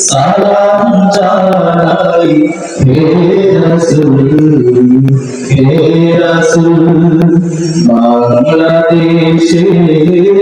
সালাম জানাই হে রাসূল হে রাসূল প্রান্ত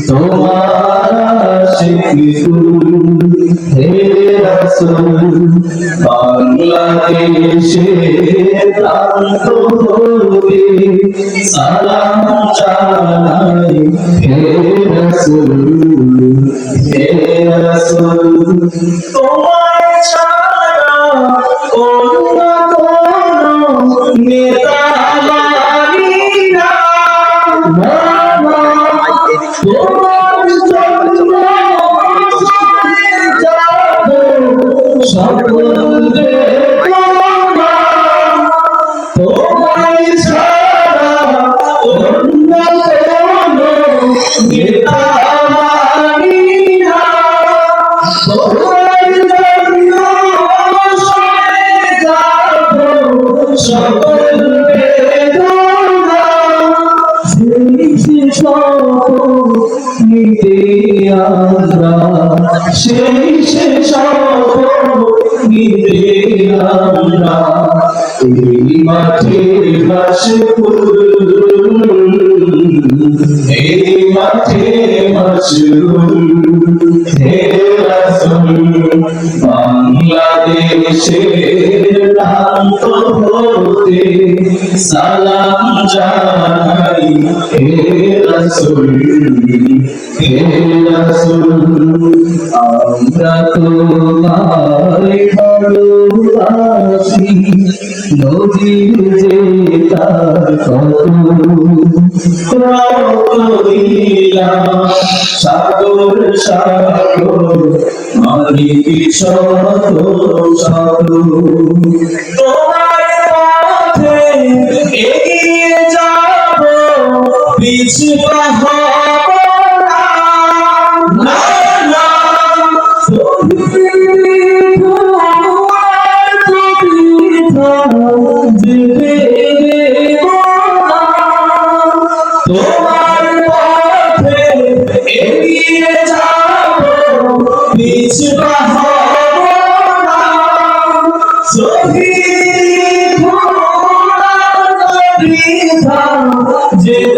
তোমার হে রাসূল বাংলাদেশে প্রান্ত হতে সালাম জানাই হে রাসূল হে তোমার নিতে আমরা সেই সে নিতে আমরা এই মাঠে বাসে এই মাঠে মাশরুম হে হতে সালাম জানাই, হে রাসূল হে রাসূল, আমরা তোমায় ভালোবাসি। নদীর যে তার সাগর সাগর মালিক শত শত পিছু হব না তোমার পথে এগিয়ে যাব পিছু হব না শহীদ বৃথা যেতে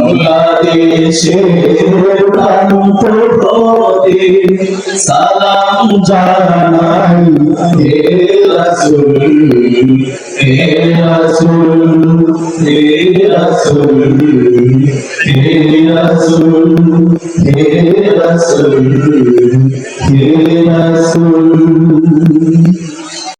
বাংলাদেশের প্রান্ত হতে সালাম জানাই হে রাসূল হে রাসূল হে